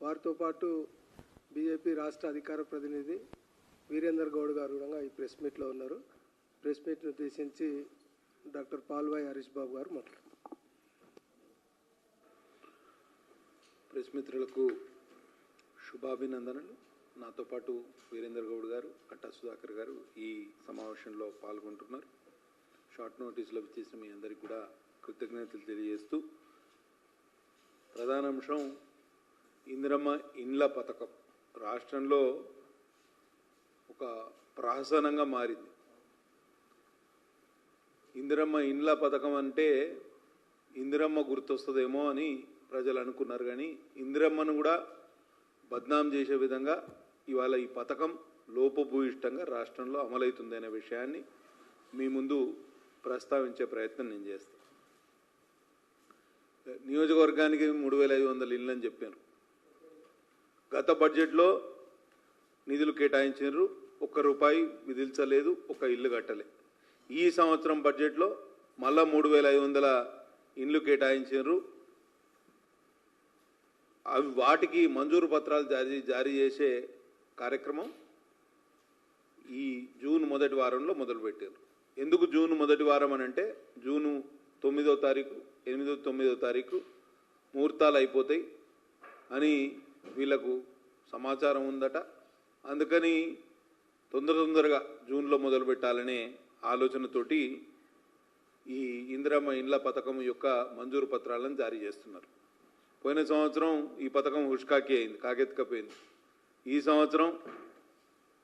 వారితో పాటు బీజేపీ రాష్ట్ర అధికార ప్రతినిధి వీరేందర్ గౌడ్ గారు కూడా ఈ ప్రెస్ మీట్లో ఉన్నారు. ప్రెస్ మీట్ను ఉద్దేశించి డాక్టర్ పాల్వాయి హరీష్ బాబు గారు మాట్లాడారు ప్రెస్ మిత్రులకు శుభాభినందనలు. నాతో పాటు వీరేందర్ గౌడ్ గారు కట్టా సుధాకర్ గారు ఈ సమావేశంలో పాల్గొంటున్నారు. షార్ట్ నోటీసులో చేసిన మీ అందరికీ కూడా కృతజ్ఞతలు తెలియజేస్తూ ప్రధాన అంశం ఇందిరమ్మ ఇండ్ల పథకం. రాష్ట్రంలో ఒక ప్రహసనంగా మారింది. ఇందిరమ్మ ఇండ్ల పథకం అంటే ఇందిరమ్మ గుర్తొస్తుందేమో అని ప్రజలు అనుకున్నారు కానీ ఇందిరమ్మను కూడా బద్నాం చేసే విధంగా ఇవాళ ఈ పథకం లోపభూయిష్టంగా రాష్ట్రంలో అమలవుతుంది అనే విషయాన్ని మీ ముందు ప్రస్తావించే ప్రయత్నం నేను చేస్తాను. నియోజకవర్గానికి మూడు వేల ఐదు వందల ఇళ్ళు చెప్పాను. గత బడ్జెట్లో నిధులు కేటాయించారు ఒక్క రూపాయి విధించలేదు ఒక ఇల్లు కట్టలే. ఈ సంవత్సరం బడ్జెట్లో మళ్ళా మూడు వేల ఐదు వందల ఇండ్లు కేటాయించారు అవి వాటికి మంజూరు పత్రాలు జారీ జారీ చేసే కార్యక్రమం ఈ జూన్ మొదటి వారంలో మొదలుపెట్టారు. ఎందుకు జూన్ మొదటి వారం అని అంటే జూను తొమ్మిదో తారీఖు ఎనిమిదో తొమ్మిదో తారీఖు ముహూర్తాలు అయిపోతాయి అని వీళ్ళకు సమాచారం ఉందట. అందుకని తొందర తొందరగా జూన్లో మొదలు పెట్టాలనే ఆలోచనతోటి ఈ ఇందిరమ్మ ఇండ్ల పథకం యొక్క మంజూరు పత్రాలను జారీ చేస్తున్నారు. పోయిన సంవత్సరం ఈ పథకం హుష్కాకి అయింది కాకెత్తుకపోయింది ఈ సంవత్సరం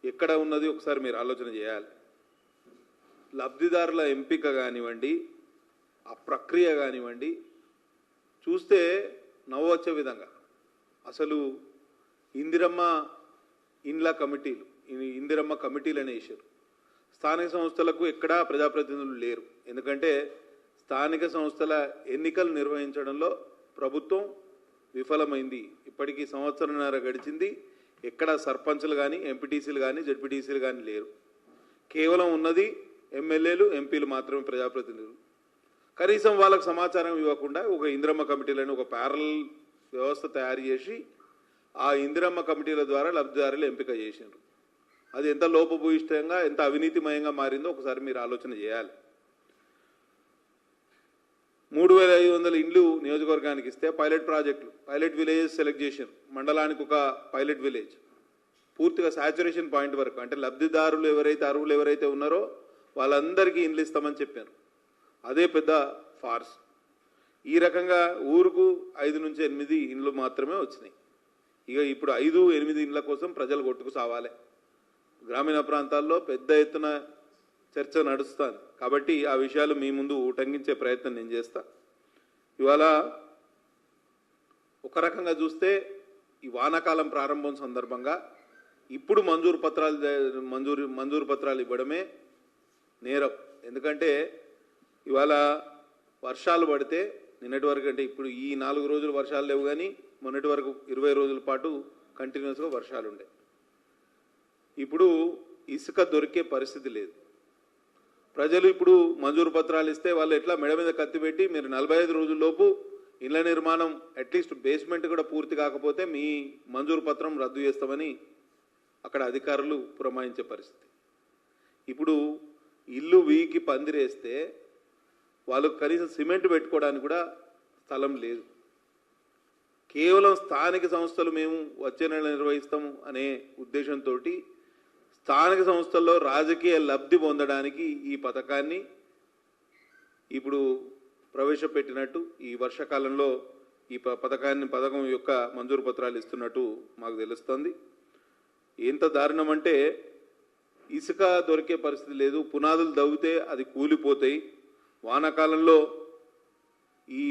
ఎక్కడ ఉన్నది ఒకసారి మీరు ఆలోచన చేయాలి. లబ్ధిదారుల ఎంపిక కానివ్వండి ఆ ప్రక్రియ కానివ్వండి చూస్తే నవ్వొచ్చే విధంగా. అసలు ఇందిరమ్మ ఇండ్ల కమిటీలు ఇందిరమ్మ కమిటీలు అనే వేసారు స్థానిక సంస్థలకు ఎక్కడా ప్రజాప్రతినిధులు లేరు. ఎందుకంటే స్థానిక సంస్థల ఎన్నికలు నిర్వహించడంలో ప్రభుత్వం విఫలమైంది. ఇప్పటికీ సంవత్సరంన్నర గడిచింది. ఎక్కడ సర్పంచ్లు కానీ ఎంపీటీసీలు కానీ జడ్పీటీసీలు కానీ లేరు. కేవలం ఉన్నది ఎమ్మెల్యేలు ఎంపీలు మాత్రమే ప్రజాప్రతినిధులు. కనీసం వాళ్ళకు సమాచారం ఇవ్వకుండా ఒక ఇందిరమ్మ కమిటీలని ఒక ప్యారల్ వ్యవస్థ తయారు చేసి ఆ ఇందిరమ్మ కమిటీల ద్వారా లబ్ధిదారులు ఎంపిక చేసినారు. అది ఎంత లోపభూయిష్టంగా ఎంత అవినీతిమయంగా మారిందో ఒకసారి మీరు ఆలోచన చేయాలి. మూడు వేల ఐదు వందల ఇండ్లు నియోజకవర్గానికి ఇస్తే పైలట్ ప్రాజెక్టులు పైలట్ విలేజెస్ సెలెక్ట్ చేసిన మండలానికి ఒక పైలట్ విలేజ్. పూర్తిగా సాచురేషన్ పాయింట్ వరకు అంటే లబ్ధిదారులు ఎవరైతే అర్హులు ఎవరైతే ఉన్నారో వాళ్ళందరికీ ఇండ్లు ఇస్తామని చెప్పారు. అదే పెద్ద ఫార్స్. ఈ రకంగా ఊరుకు ఐదు నుంచి ఎనిమిది ఇండ్లు మాత్రమే వచ్చినాయి. ఇక ఇప్పుడు ఐదు ఎనిమిది ఇండ్ల కోసం ప్రజలు కొట్టుకు సావాలి. గ్రామీణ ప్రాంతాల్లో పెద్ద ఎత్తున చర్చ నడుస్తాను కాబట్టి ఆ విషయాలు మీ ముందు ఉటంకించే ప్రయత్నం నేను చేస్తా. ఇవాళ ఒక రకంగా చూస్తే ఈ వానాకాలం ప్రారంభం సందర్భంగా ఇప్పుడు మంజూరు పత్రాలు మంజూరు మంజూరు పత్రాలు ఇవ్వడమే నేరం. ఎందుకంటే ఇవాళ వర్షాలు పడితే నిన్నటి వరకు అంటే ఇప్పుడు ఈ నాలుగు రోజులు వర్షాలు లేవు కానీ మొన్నటి వరకు ఇరవై రోజుల పాటు కంటిన్యూస్గా వర్షాలు ఉండే. ఇప్పుడు ఇసుక దొరికే పరిస్థితి లేదు. ప్రజలు ఇప్పుడు మంజూరు పత్రాలు ఇస్తే వాళ్ళు ఎట్లా మెడ మీద కత్తి పెట్టి మీరు నలభై ఐదు రోజుల్లోపు ఇళ్ళ నిర్మాణం అట్లీస్ట్ బేస్మెంట్ కూడా పూర్తి కాకపోతే మీ మంజూరు పత్రం రద్దు చేస్తామని అక్కడ అధికారులు పురమాయించే పరిస్థితి. ఇప్పుడు ఇల్లు వీకి పందిరేస్తే వాళ్ళు కనీసం సిమెంట్ పెట్టుకోవడానికి కూడా స్థలం లేదు. కేవలం స్థానిక సంస్థలు మేము వచ్చే నెల నిర్వహిస్తాము అనే ఉద్దేశంతో స్థానిక సంస్థల్లో రాజకీయ లబ్ధి పొందడానికి ఈ పథకాన్ని ఇప్పుడు ప్రవేశపెట్టినట్టు ఈ వర్షాకాలంలో ఈ ప- పథకాన్ని పథకం యొక్క మంజూరు పత్రాలు ఇస్తున్నట్టు మాకు తెలుస్తుంది. ఎంత దారుణం అంటే ఇసుక దొరికే పరిస్థితి లేదు పునాదులు దవ్వితే అది కూలిపోతాయి. వానాకాలంలో ఈ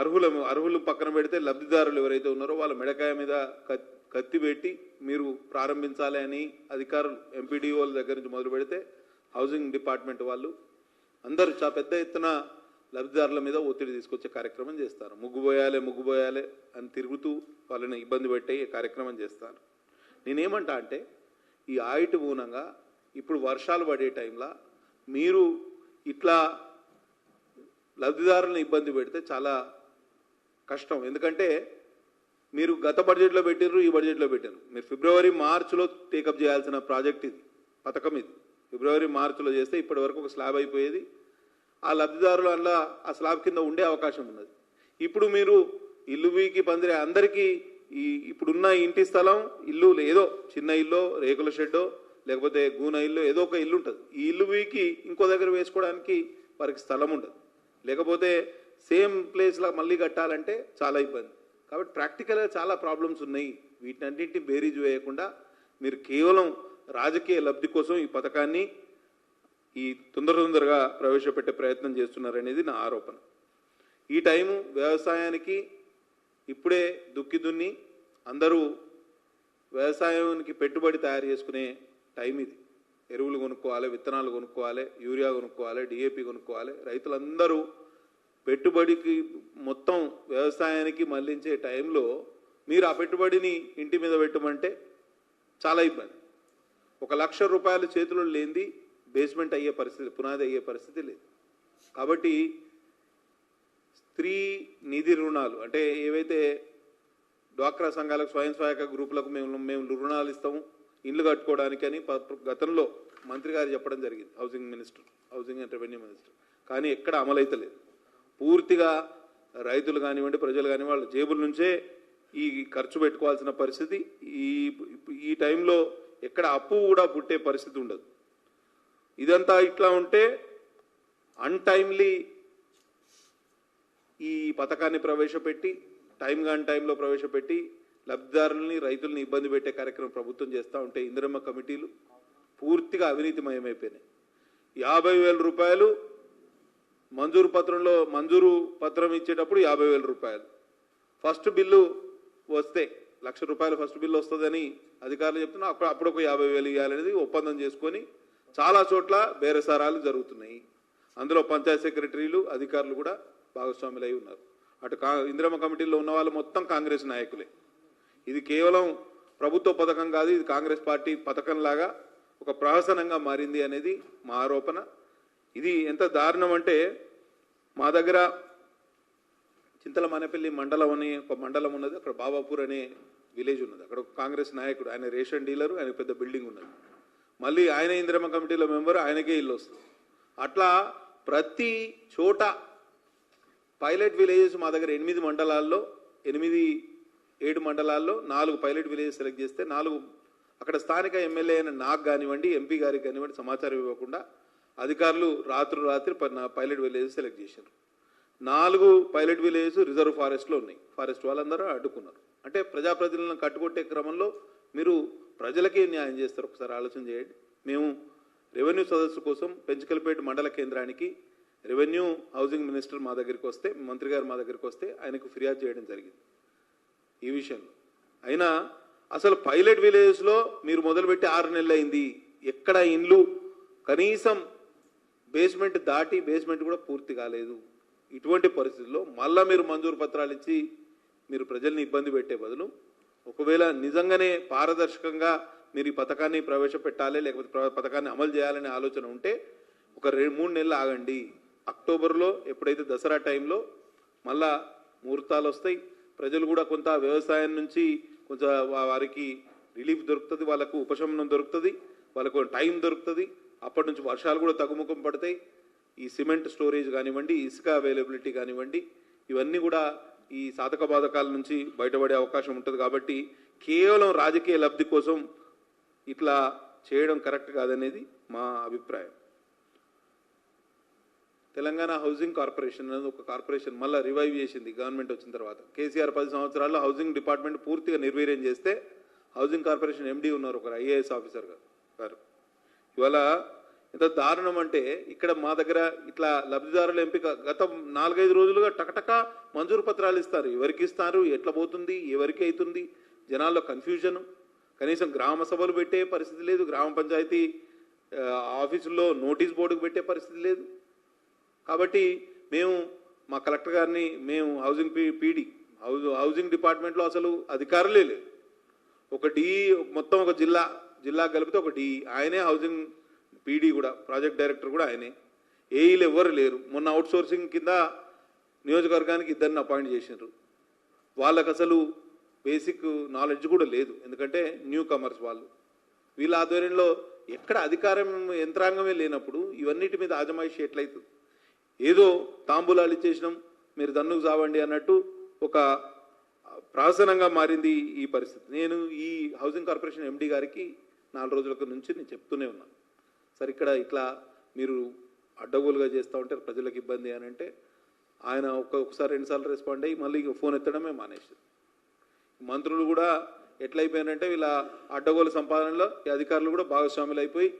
అర్హుల అర్హులు పక్కన పెడితే లబ్ధిదారులు ఎవరైతే ఉన్నారో వాళ్ళ మెడకాయ మీద కత్తి పెట్టి మీరు ప్రారంభించాలి అని అధికారులు ఎంపీడీఓల దగ్గర నుంచి మొదలు పెడితే హౌసింగ్ డిపార్ట్మెంట్ వాళ్ళు అందరూ చా పెద్ద ఎత్తున లబ్ధిదారుల మీద ఒత్తిడి తీసుకొచ్చే కార్యక్రమం చేస్తారు. ముగ్గుపోయాలి ముగ్గుపోయాలి అని తిరుగుతూ వాళ్ళని ఇబ్బంది పెట్టే కార్యక్రమం చేస్తారు. నేనేమంటా అంటే ఈ ఆయుటి మూలంగా ఇప్పుడు వర్షాలు పడే టైంలో మీరు ఇట్లా లబ్ధిదారులను ఇబ్బంది పెడితే చాలా కష్టం. ఎందుకంటే మీరు గత బడ్జెట్లో పెట్టిర్రు ఈ బడ్జెట్లో పెట్టారు మీరు ఫిబ్రవరి మార్చిలో టేకప్ చేయాల్సిన ప్రాజెక్ట్ ఇది పథకం ఇది. ఫిబ్రవరి మార్చిలో చేస్తే ఇప్పటి వరకు ఒక స్లాబ్ అయిపోయేది. ఆ లబ్ధిదారులు అందులో ఆ స్లాబ్ కింద ఉండే అవకాశం ఉన్నది. ఇప్పుడు మీరు ఇల్లు వీకి పందిరే అందరికీ ఈ ఇప్పుడున్న ఇంటి స్థలం ఇల్లు ఏదో చిన్న ఇల్లు రేకుల షెడ్డో లేకపోతే గూన ఇల్లు ఏదో ఒక ఇల్లు ఉంటుంది. ఈ ఇల్లు వీకి ఇంకో దగ్గర వేసుకోవడానికి వారికి స్థలం ఉండదు. లేకపోతే సేమ్ ప్లేస్లో మళ్ళీ కట్టాలంటే చాలా ఇబ్బంది. కాబట్టి ప్రాక్టికల్గా చాలా ప్రాబ్లమ్స్ ఉన్నాయి. వీటన్నింటినీ బేరీజ్ వేయకుండా మీరు కేవలం రాజకీయ లబ్ధి కోసం ఈ పథకాన్ని ఈ తొందర తొందరగా ప్రవేశపెట్టే ప్రయత్నం చేస్తున్నారనేది నా ఆరోపణ. ఈ టైము వ్యవసాయానికి ఇప్పుడే దుక్కి దున్ని అందరూ వ్యవసాయానికి పెట్టుబడి తయారు చేసుకునే టైం ఇది. ఎరువులు కొనుక్కోవాలి విత్తనాలు కొనుక్కోవాలి యూరియా కొనుక్కోవాలి డిఏపి కొనుక్కోవాలి. రైతులందరూ పెట్టుబడికి మొత్తం వ్యవసాయానికి మళ్ళించే టైంలో మీరు ఆ పెట్టుబడిని ఇంటి మీద పెట్టమంటే చాలా ఇబ్బంది. ఒక లక్ష రూపాయలు చేతిలో లేనిది బేస్మెంట్ అయ్యే పరిస్థితి పునాది అయ్యే పరిస్థితి లేదు. కాబట్టి స్త్రీ నిధి రుణాలు అంటే ఏవైతే డ్వాక్రా సంఘాలకు స్వయం సహాయక గ్రూపులకు మేము మేము రుణాలు ఇస్తాము ఇండ్లు కట్టుకోవడానికి అని ప- గతంలో మంత్రి గారు చెప్పడం జరిగింది housing minister housing and revenue minister. కానీ ఎక్కడ అమలైతలేదు పూర్తిగా రైతులు కానివ్వండి ప్రజలు కానివ్వండి వాళ్ళ జేబుల నుంచే ఈ ఖర్చు పెట్టుకోవాల్సిన పరిస్థితి. ఈ ఈ టైంలో ఎక్కడ అప్పు కూడా పుట్టే పరిస్థితి ఉండదు. ఇదంతా ఇట్లా ఉంటే అన్టైమ్లీ ఈ పథకాన్ని ప్రవేశపెట్టి టైం కాని టైంలో ప్రవేశపెట్టి లబ్ధిదారులని రైతుల్ని ఇబ్బంది పెట్టే కార్యక్రమం ప్రభుత్వం చేస్తూ ఉంటే ఇందిరమ్మ కమిటీలు పూర్తిగా అవినీతిమయమైపోయినాయి. యాభై వేల రూపాయలు మంజూరు పత్రంలో మంజూరు పత్రం ఇచ్చేటప్పుడు యాభై వేల రూపాయలు. ఫస్ట్ బిల్లు వస్తే లక్ష రూపాయలు ఫస్ట్ బిల్లు వస్తుందని అధికారులు చెప్తున్నా అప్పుడు అప్పుడు ఒక యాభై వేలు ఇవ్వాలనేది ఒప్పందం చేసుకొని చాలా చోట్ల బేరసారాలు జరుగుతున్నాయి. అందులో పంచాయత్ సెక్రటరీలు అధికారులు కూడా భాగస్వాములై ఉన్నారు. అటు కా ఇందిరమ్మ కమిటీలో ఉన్న వాళ్ళు మొత్తం కాంగ్రెస్ నాయకులే. ఇది కేవలం ప్రభుత్వ పథకం కాదు ఇది కాంగ్రెస్ పార్టీ పథకం లాగా ఒక ప్రహసనంగా మారింది అనేది మా ఆరోపణ. ఇది ఎంత దారుణం అంటే మా దగ్గర చింతల మానేపల్లి మండలం అని ఒక మండలం ఉన్నది అక్కడ బాబాపూర్ అనే విలేజ్ ఉన్నది. అక్కడ ఒక కాంగ్రెస్ నాయకుడు ఆయన రేషన్ డీలరు ఆయన పెద్ద బిల్డింగ్ ఉన్నది. మళ్ళీ ఆయన ఇంద్రమ కమిటీలో మెంబర్ ఆయనకే ఇల్లు వస్తుంది. అట్లా ప్రతి చోట పైలట్ విలేజెస్ మా దగ్గర ఎనిమిది మండలాల్లో ఎనిమిది ఏడు మండలాల్లో నాలుగు పైలట్ విలేజ్ సెలెక్ట్ చేస్తే నాలుగు అక్కడ స్థానిక ఎమ్మెల్యే అయిన నాకు కానివ్వండి ఎంపీ గారికి కానివ్వండి సమాచారం ఇవ్వకుండా అధికారులు రాత్రి రాత్రి ప- పైలట్ విలేజ్ సెలెక్ట్ చేశారు. నాలుగు పైలట్ విలేజెస్ రిజర్వ్ ఫారెస్ట్లో ఉన్నాయి. ఫారెస్ట్ వాళ్ళందరూ అడ్డుకున్నారు. అంటే ప్రజాప్రతినిధులను కట్టుకొట్టే క్రమంలో మీరు ప్రజలకే న్యాయం చేస్తారు. ఒకసారి ఆలోచన చేయండి. మేము రెవెన్యూ సదస్సు కోసం పెంచకల్పేట మండల కేంద్రానికి రెవెన్యూ హౌసింగ్ మినిస్టర్ మా దగ్గరికి వస్తే మంత్రి గారు మా దగ్గరికి వస్తే ఆయనకు ఫిర్యాదు చేయడం జరిగింది. ఈ విషయంలో అయినా అసలు పైలట్ విలేజ్లో మీరు మొదలుపెట్టి ఆరు నెలలు అయింది ఎక్కడ ఇండ్లు? కనీసం బేస్మెంట్ దాటి బేస్మెంట్ కూడా పూర్తి కాలేదు. ఇటువంటి పరిస్థితుల్లో మళ్ళా మీరు మంజూరు పత్రాలు ఇచ్చి మీరు ప్రజల్ని ఇబ్బంది పెట్టే బదులు ఒకవేళ నిజంగానే పారదర్శకంగా మీరు ఈ పథకాన్ని ప్రవేశపెట్టాలి లేకపోతే పథకాన్ని అమలు చేయాలనే ఆలోచన ఉంటే ఒక రెండు మూడు నెలలు ఆగండి. అక్టోబర్లో ఎప్పుడైతే దసరా టైంలో మళ్ళా ముహూర్తాలు వస్తాయి ప్రజలు కూడా కొంత వ్యవసాయం నుంచి కొంచెం వారికి రిలీఫ్ దొరుకుతుంది వాళ్ళకు ఉపశమనం దొరుకుతుంది వాళ్ళకు టైం దొరుకుతుంది. అప్పటి నుంచి వర్షాలు కూడా తగ్గుముఖం పడతాయి. ఈ సిమెంట్ స్టోరేజ్ కానివ్వండి ఇసుక అవైలబిలిటీ కానివ్వండి ఇవన్నీ కూడా ఈ సాధక బాధకాల నుంచి బయటపడే అవకాశం ఉంటుంది కాబట్టి కేవలం రాజకీయ లబ్ధి కోసం ఇట్లా చేయడం కరెక్ట్ కాదనేది మా అభిప్రాయం. తెలంగాణ హౌసింగ్ కార్పొరేషన్ అనేది ఒక కార్పొరేషన్ మళ్ళీ రివైవ్ చేసింది గవర్నమెంట్ వచ్చిన తర్వాత. కేసీఆర్ పది సంవత్సరాల్లో హౌసింగ్ డిపార్ట్మెంట్ పూర్తిగా నిర్వీర్యం చేస్తే హౌసింగ్ కార్పొరేషన్ ఎండీ ఉన్నారు ఒకరు ఐఏఎస్ ఆఫీసర్ గారు గారు. ఇవాళ ఎంత దారుణం అంటే ఇక్కడ మా దగ్గర ఇట్లా లబ్ధిదారుల ఎంపిక గత నాలుగైదు రోజులుగా టకటక మంజూరు పత్రాలు ఇస్తారు. ఎవరికి ఇస్తారు? ఎట్లా పోతుంది? ఎవరికి అవుతుంది జనాల్లో కన్ఫ్యూజన్ కనీసం గ్రామ సభలు పెట్టే పరిస్థితి లేదు. గ్రామ పంచాయతీ ఆఫీసుల్లో నోటీస్ బోర్డుకు పెట్టే పరిస్థితి లేదు. కాబట్టి మేము మా కలెక్టర్ గారిని మేము housing P PD house housing డిపార్ట్మెంట్లో అసలు అధికారులే లేదు ఒక డిఈ మొత్తం ఒక జిల్లా జిల్లా కలిపితే ఒక డిఈ ఆయనే హౌసింగ్ పీడీ కూడా ప్రాజెక్ట్ డైరెక్టర్ కూడా ఆయనే. ఏఈలు ఎవ్వరు లేరు. మొన్న అవుట్సోర్సింగ్ కింద నియోజకవర్గానికి ఇద్దరిని అపాయింట్ చేసినారు వాళ్ళకు అసలు బేసిక్ నాలెడ్జ్ కూడా లేదు. ఎందుకంటే న్యూ కమర్స్ వాళ్ళు. వీళ్ళ ఆధ్వర్యంలో ఎక్కడ అధికారం యంత్రాంగమే లేనప్పుడు ఇవన్నిటి మీద ఆజమాయిషి ఎట్లయితుంది? ఏదో తాంబూలాలు ఇచ్చేసినాం మీరు దన్నుకు సావండి అన్నట్టు ఒక ప్రాసనంగా మారింది ఈ పరిస్థితి. నేను ఈ హౌసింగ్ కార్పొరేషన్ ఎండి గారికి నాలుగు రోజుల నుంచి నేను చెప్తూనే ఉన్నాను సరే ఇక్కడ ఇట్లా మీరు అడ్డగోలుగా చేస్తూ ఉంటే ప్రజలకు ఇబ్బంది అని అంటే ఆయన ఒక్కొక్కసారి ఒకసారి రెండుసార్లు రెస్పాండ్ అయ్యి మళ్ళీ ఫోన్ ఎత్తడమే మానేసింది. మంత్రులు కూడా ఎట్లయిపోయినంటే వీళ్ళ అడ్డగోలు సంపాదనలో ఈ అధికారులు కూడా భాగస్వాములు అయిపోయి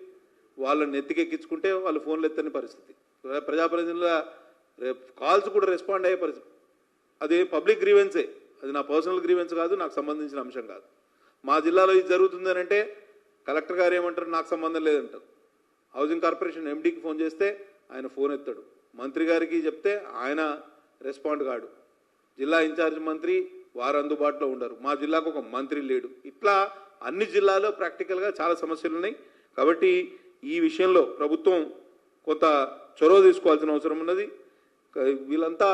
వాళ్ళని ఎత్తికెక్కించుకుంటే వాళ్ళు ఫోన్లు ఎత్తని పరిస్థితి. ప్రజాప్రతినిధుల కాల్స్ కూడా రెస్పాండ్ అయ్యే పరిస్థితి. అది పబ్లిక్ గ్రీవెన్సే అది నా పర్సనల్ గ్రీవెన్స్ కాదు నాకు సంబంధించిన అంశం కాదు. మా జిల్లాలో ఇది జరుగుతుందని అంటే కలెక్టర్ గారు ఏమంటారు నాకు సంబంధం లేదంటారు. హౌసింగ్ కార్పొరేషన్ ఎండీకి ఫోన్ చేస్తే ఆయన ఫోన్ ఎత్తాడు. మంత్రి గారికి చెప్తే ఆయన రెస్పాండ్ కాడు. జిల్లా ఇన్ఛార్జ్ మంత్రి వారు అందుబాటులో ఉండరు. మా జిల్లాకు ఒక మంత్రి లేడు. ఇట్లా అన్ని జిల్లాలో ప్రాక్టికల్గా చాలా సమస్యలు ఉన్నాయి. కాబట్టి ఈ విషయంలో ప్రభుత్వం కొంత చొరవ తీసుకోవాల్సిన అవసరం ఉన్నది. వీళ్ళంతా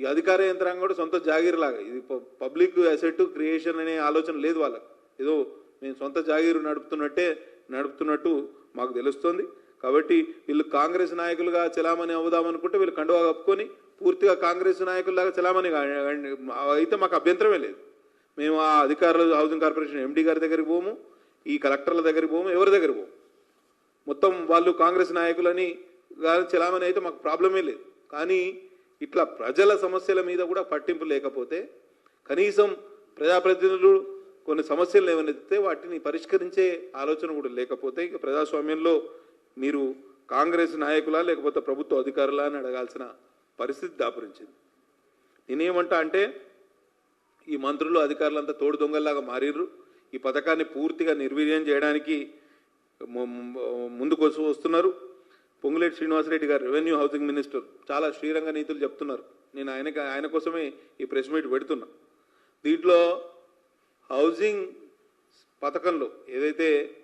ఈ అధికార యంత్రాంగం కూడా సొంత జాగీర్లాగా. ఇది పబ్లిక్ అసెట్ క్రియేషన్ అనే ఆలోచన లేదు వాళ్ళకు. ఏదో మేము సొంత జాగీరు నడుపుతున్నట్టే నడుపుతున్నట్టు మాకు తెలుస్తుంది. కాబట్టి వీళ్ళు కాంగ్రెస్ నాయకులుగా చలామణి అవుదామనుకుంటే వీళ్ళు కండువా కప్పుకొని పూర్తిగా కాంగ్రెస్ నాయకుల్లాగా చలామణి అయితే మాకు అభ్యంతరమే లేదు. మేము ఆ అధికారులు హౌసింగ్ కార్పొరేషన్ ఎండీ గారి దగ్గరికి పోము ఈ కలెక్టర్ల దగ్గరికి పోము ఎవరి దగ్గర పోము. మొత్తం వాళ్ళు కాంగ్రెస్ నాయకులని చలామణి అయితే మాకు ప్రాబ్లమే లేదు. కానీ ఇట్లా ప్రజల సమస్యల మీద కూడా పట్టింపు లేకపోతే కనీసం ప్రజాప్రతినిధులు కొన్ని సమస్యలు ఏమైతే వాటిని పరిష్కరించే ఆలోచన కూడా లేకపోతే ఇక ప్రజాస్వామ్యంలో మీరు కాంగ్రెస్ నాయకులా లేకపోతే ప్రభుత్వ అధికారులా అని అడగాల్సిన పరిస్థితి దాపురించింది. నేనేమంటా అంటే ఈ మంత్రులు అధికారులంతా తోడు దొంగల్లాగా మారిర్రు. ఈ పథకాన్ని పూర్తిగా నిర్వీర్యం చేయడానికి ముందుకు వస్తున్నారు. పొంగులేటి శ్రీనివాసరెడ్డి గారు రెవెన్యూ హౌసింగ్ మినిస్టర్ చాలా శ్రీరంగ నీతులు చెప్తున్నారు. నేను ఆయనకి ఆయన కోసమే ఈ ప్రెస్ మీట్ పెడుతున్నా. దీంట్లో హౌసింగ్ పథకంలో ఏదైతే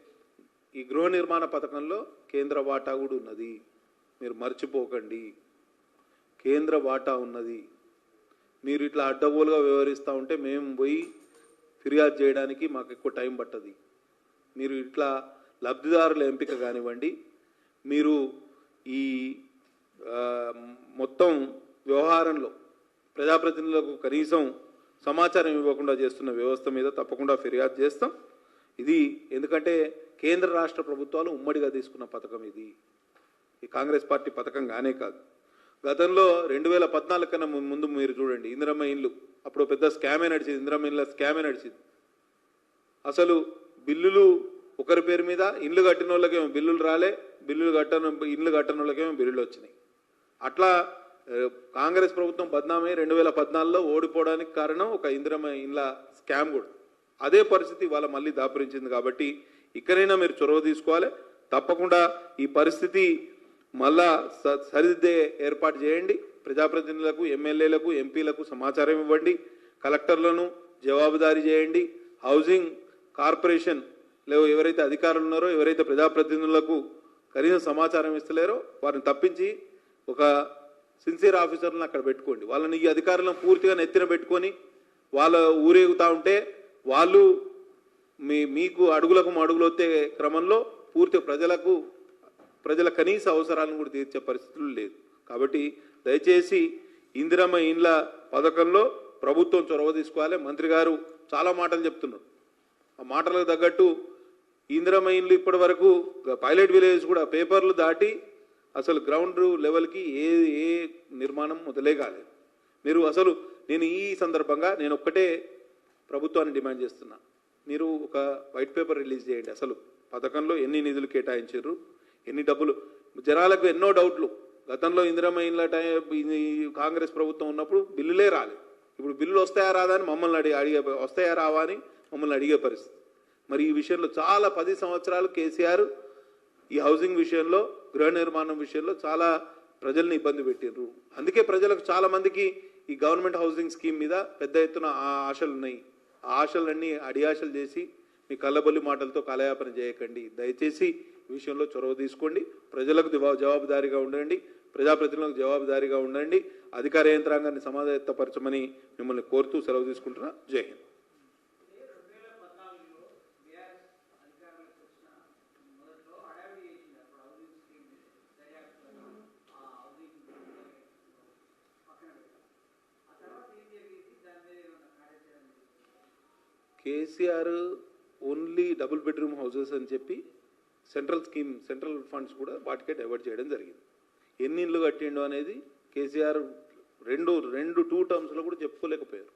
ఈ గృహ నిర్మాణ పథకంలో కేంద్ర వాటా కూడా ఉన్నది మీరు మర్చిపోకండి. కేంద్ర వాటా ఉన్నది. మీరు ఇట్లా అడ్డగోలుగా వ్యవహరిస్తూ ఉంటే మేము పోయి ఫిర్యాదు చేయడానికి మాకు ఎక్కువ టైం పట్టదు. మీరు ఇట్లా లబ్ధిదారుల ఎంపిక కానివ్వండి మీరు ఈ మొత్తం వ్యవహారంలో ప్రజాప్రతినిధులకు కనీసం సమాచారం ఇవ్వకుండా చేస్తున్న వ్యవస్థ మీద తప్పకుండా ఫిర్యాదు చేస్తాం. ఇది ఎందుకంటే కేంద్ర రాష్ట్ర ప్రభుత్వాలు ఉమ్మడిగా తీసుకున్న పథకం ఇది. ఈ కాంగ్రెస్ పార్టీ పథకం కానే కాదు. గతంలో రెండు వేల పద్నాలుగు కన్నా ముందు మీరు చూడండి ఇందిరమ్మ ఇండ్లు. అప్పుడు పెద్ద స్కామే నడిచింది ఇందిరమ్మ ఇండ్ల స్కామే నడిచింది. అసలు బిల్లులు ఒకరి పేరు మీద ఇండ్లు కట్టిన వాళ్ళకేమో బిల్లులు రాలే బిల్లులు కట్టను ఇండ్లు కట్టని వాళ్ళకేమో బిల్లులు వచ్చినాయి. అట్లా కాంగ్రెస్ ప్రభుత్వం బద్నామై రెండు వేల పద్నాలుగులో ఓడిపోవడానికి కారణం ఒక ఇందిరమ్మ ఇండ్ల స్కామ్ కూడా. అదే పరిస్థితి ఇవాళ మళ్ళీ దాపురించింది కాబట్టి ఇక్కడైనా మీరు చొరవ తీసుకోవాలి. తప్పకుండా ఈ పరిస్థితి మళ్ళా స- సరిదిద్దే ఏర్పాటు చేయండి. ప్రజాప్రతినిధులకు ఎమ్మెల్యేలకు ఎంపీలకు సమాచారం ఇవ్వండి. కలెక్టర్లను జవాబుదారీ చేయండి. హౌసింగ్ కార్పొరేషన్ లేవు ఎవరైతే అధికారులు ఉన్నారో ఎవరైతే ప్రజాప్రతినిధులకు కనీసం సమాచారం ఇస్తలేరో వారిని తప్పించి ఒక సిన్సియర్ ఆఫీసర్లను అక్కడ పెట్టుకోండి. వాళ్ళని ఈ అధికారులను పూర్తిగా నెత్తిన పెట్టుకొని వాళ్ళ ఊరేగుతా ఉంటే వాళ్ళు మీ మీకు అడుగులకు అడుగులు వచ్చే క్రమంలో పూర్తి ప్రజలకు ప్రజల కనీస అవసరాలను కూడా తీర్చే పరిస్థితులు లేదు. కాబట్టి దయచేసి ఇందిరమ్మ ఇండ్ల పథకంలో ప్రభుత్వం చొరవ తీసుకోవాలి. మంత్రి గారు చాలా మాటలు చెప్తున్నారు. ఆ మాటలకు తగ్గట్టు ఇందిరామైన్లు ఇప్పటి వరకు పైలట్ విలేజ్ కూడా పేపర్లు దాటి అసలు గ్రౌండ్ లెవెల్కి ఏ ఏ నిర్మాణం మొదలే కాలేదు. మీరు అసలు నేను ఈ సందర్భంగా నేను ఒక్కటే ప్రభుత్వాన్ని డిమాండ్ చేస్తున్నా. మీరు ఒక వైట్ పేపర్ రిలీజ్ చేయండి అసలు. పథకంలో ఎన్ని నిధులు కేటాయించారు? ఎన్ని డబ్బులు? జనాలకు ఎన్నో డౌట్లు. గతంలో ఇందిరమ్మ టైం కాంగ్రెస్ ప్రభుత్వం ఉన్నప్పుడు బిల్లులే రాలేదు ఇప్పుడు బిల్లులు వస్తాయా రాదా అని మమ్మల్ని అడిగి అడిగే వస్తాయా రావా అని మమ్మల్ని అడిగే పరిస్థితి. మరి ఈ విషయంలో చాలా పది సంవత్సరాలు కేసీఆర్ ఈ హౌసింగ్ విషయంలో గృహ నిర్మాణం విషయంలో చాలా ప్రజల్ని ఇబ్బంది పెట్టిండ్రు అందుకే ప్రజలకు చాలా మందికి ఈ గవర్నమెంట్ హౌసింగ్ స్కీమ్ మీద పెద్ద ఎత్తున ఆ ఆశలు ఉన్నాయి. ఆ ఆశలన్నీ అడియాశలు చేసి మీ కళ్ళబొల్లి మాటలతో కాలయాపన చేయకండి. దయచేసి ఈ విషయంలో చొరవ తీసుకోండి. ప్రజలకు జవాబుదారీగా ఉండండి. ప్రజాప్రతినిధులకు జవాబుదారీగా ఉండండి. అధికార యంత్రాంగాన్ని సమాధానపరచమని మిమ్మల్ని కోరుతూ సెలవు తీసుకుంటున్నా. జై Hind. KCR only double bedroom houses అని చెప్పి సెంట్రల్ స్కీమ్ సెంట్రల్ ఫండ్స్ కూడా వాటికే డైవర్ట్ చేయడం జరిగింది. ఎన్ని ఇళ్ళు కట్టిండు అనేది కేసీఆర్ రెండు రెండు టూ టర్మ్స్లో కూడా చెప్పుకోలేకపోయారు.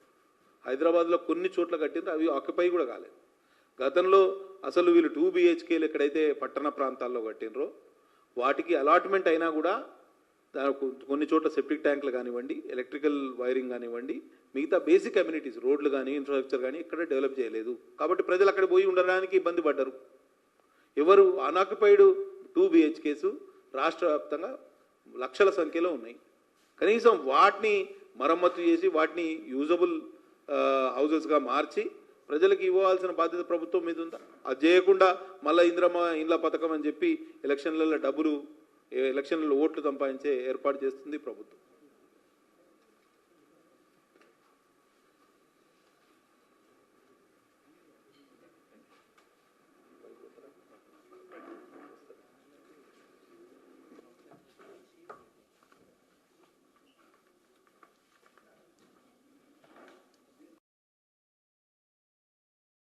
హైదరాబాద్లో కొన్ని చోట్ల కట్టిండ్రు అవి ఆక్యుపై కూడా కాలేదు. గతంలో అసలు వీళ్ళు టూ బిహెచ్కేలు ఎక్కడైతే పట్టణ ప్రాంతాల్లో కట్టినరో వాటికి అలాట్మెంట్ అయినా కూడా దానికి కొన్ని చోట్ల సెప్టిక్ ట్యాంకులు కానివ్వండి ఎలక్ట్రికల్ వైరింగ్ కానివ్వండి మిగతా బేసిక్ కమ్యూనిటీస్ రోడ్లు కానీ ఇన్ఫ్రాస్ట్రక్చర్ కానీ ఎక్కడ డెవలప్ చేయలేదు. కాబట్టి ప్రజలు అక్కడ పోయి ఉండడానికి ఇబ్బంది పడ్డారు. ఎవరు అనాక్యుపైడ్ టూ బిహెచ్కేసు రాష్ట్ర వ్యాప్తంగా లక్షల సంఖ్యలో ఉన్నాయి. కనీసం వాటిని మరమ్మతు చేసి వాటిని యూజబుల్ హౌజెస్గా మార్చి ప్రజలకు ఇవ్వాల్సిన బాధ్యత ప్రభుత్వం మీద ఉందా? అది చేయకుండా మళ్ళీ ఇంద్రమ్మ ఇండ్ల పథకం అని చెప్పి ఎలక్షన్లలో డబ్బులు ఎలక్షన్లలో ఓట్లు సంపాదించే ఏర్పాటు చేస్తుంది ప్రభుత్వం.